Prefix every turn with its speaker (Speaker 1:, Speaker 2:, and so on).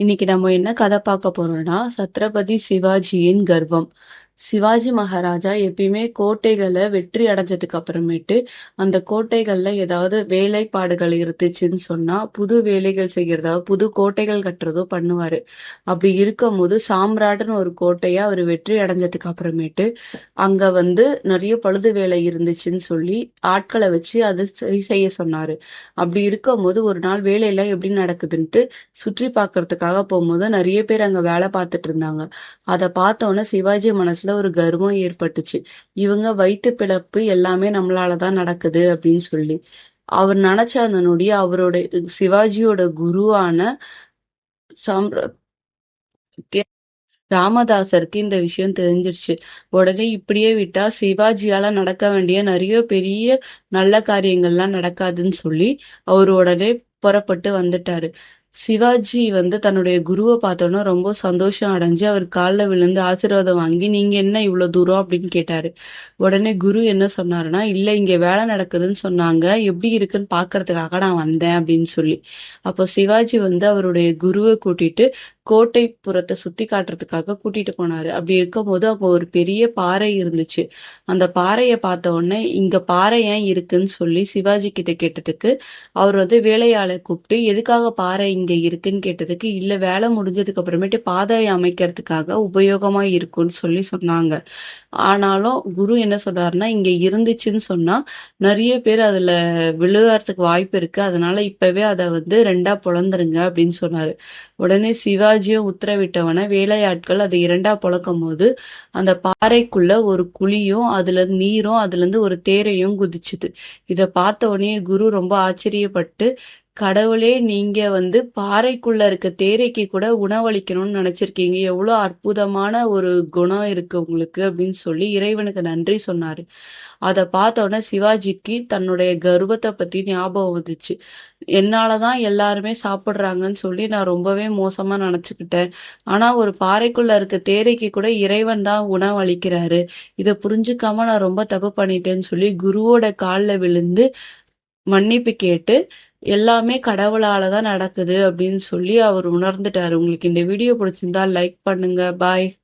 Speaker 1: இன்னைக்கு நம்ம என்ன கதை பார்க்க போறோம்னா சத்ரபதி சிவாஜியின் கர்வம். சிவாஜி மகாராஜா எப்பயுமே கோட்டைகளை வெற்றி அடைஞ்சதுக்கு அப்புறமேட்டு அந்த கோட்டைகள்ல ஏதாவது வேலைப்பாடுகள் இருந்துச்சுன்னு சொன்னா புது வேலைகள் செய்கிறதோ புது கோட்டைகள் கட்டுறதோ பண்ணுவாரு. அப்படி இருக்கும் போது சாம்ராட்னு ஒரு கோட்டையை அவர் வெற்றி அடைஞ்சதுக்கு அப்புறமேட்டு அங்க வந்து நிறைய பழுது வேலை இருந்துச்சுன்னு சொல்லி ஆட்களை வச்சு அது சரி செய்ய சொன்னாரு. அப்படி இருக்கும் போது ஒரு நாள் வேலையெல்லாம் எப்படி நடக்குதுன்ட்டு சுற்றி பார்க்கறதுக்காக போகும்போது நிறைய பேர் அங்க வேலை பார்த்துட்டு இருந்தாங்க. அதை பார்த்தோன்னே சிவாஜி மனசு மனசுல ஒரு கர்வம் ஏற்பட்டுச்சு. இவங்க வயிற்று பிழப்பு எல்லாமே நம்மளாலதான் நடக்குது அப்படின்னு சொல்லி. அவர் நினைச்ச அந்த நொடி அவரோட சிவாஜியோட குருவான சம்ர ராமதாசருக்கு இந்த விஷயம் தெரிஞ்சிருச்சு. உடனே இப்படியே விட்டா சிவாஜியால நடக்க வேண்டிய நிறைய பெரிய நல்ல காரியங்கள்லாம் நடக்காதுன்னு சொல்லி அவர் உடனே புறப்பட்டு வந்துட்டாரு. சிவாஜி வந்து தன்னுடைய குருவை பார்த்தோன்னா ரொம்ப சந்தோஷம் அடைஞ்சு அவர் காலில் விழுந்து ஆசீர்வாதம் வாங்கி நீங்க என்ன இவ்வளவு தூரம்? அப்படின்னு கேட்டாரு. உடனே குரு என்ன சொன்னாருன்னா இல்ல இங்க வேலை நடக்குதுன்னு சொன்னாங்க. எப்படி இருக்குன்னு பாக்குறதுக்காக நான் வந்தேன் அப்படின்னு சொல்லி. அப்போ சிவாஜி வந்து அவருடைய குருவை கூட்டிட்டு கோட்டை புறத்தை சுத்தி காட்டுறதுக்காக கூட்டிட்டு போனாரு. அப்படி இருக்கும் போது அங்க ஒரு பெரிய பாறை இருந்துச்சு. அந்த பாறையை பார்த்த உடனே இங்க பாறை ஏன் இருக்குன்னு சொல்லி சிவாஜி கிட்ட கேட்டதுக்கு அவர் வந்து வேலையாளை கூப்பிட்டு எதுக்காக பாறை இங்க இருக்குன்னு கேட்டதுக்கு இல்ல வேலை முடிஞ்சதுக்கு அப்புறமேட்டு பாதை அமைக்கிறதுக்காக உபயோகமா இருக்கும்னு சொல்லி சொன்னாங்க. ஆனாலும் குரு என்ன சொல்றாருன்னா இங்க இருந்துச்சுன்னு சொன்னா நிறைய பேர் அதுல விழுகிறதுக்கு வாய்ப்பு இருக்கு. அதனால இப்பவே அதை வந்து ரெண்டா பொழந்துருங்க அப்படின்னு சொன்னாரு. உடனே சிவாஜியும் உத்தரவிட்டவன வேலையாட்கள் அதை இரண்டா பொழக்கும் போது அந்த பாறைக்குள்ள ஒரு குழியும் அதுல நீரும் அதுல இருந்து ஒரு தேரையும் குதிச்சுது. இத பார்த்த உடனே குரு ரொம்ப ஆச்சரியப்பட்டு கடவுளே நீங்க வந்து பாறைக்குள்ள இருக்க தேரைக்கு கூட உணவளிக்கணும்னு நினைச்சிருக்கீங்க. எவ்வளவு அற்புதமான ஒரு குணம் இருக்கு உங்களுக்கு அப்படின்னு சொல்லி இறைவனுக்கு நன்றி சொன்னாரு. அதை பார்த்தோன்னே சிவாஜிக்கு தன்னுடைய கர்வத்தை பத்தி ஞாபகம் வந்துச்சு. என்னாலதான் எல்லாருமே சாப்பிடுறாங்கன்னு சொல்லி நான் ரொம்பவே மோசமா நினைச்சுக்கிட்டேன். ஆனா ஒரு பாறைக்குள்ள இருக்க தேரைக்கு கூட இறைவன் தான் உணவு அளிக்கிறாரு இதை புரிஞ்சுக்காம நான் ரொம்ப தப்பு பண்ணிட்டேன்னு சொல்லி குருவோட காலில் விழுந்து மன்னிப்பு கேட்டு எல்லாமே கடவுளால தான் நடக்குது அப்படின்னு சொல்லி அவர் உணர்ந்துட்டாரு. உங்களுக்கு இந்த வீடியோ பிடிச்சிருந்தா லைக் பண்ணுங்க. பாய்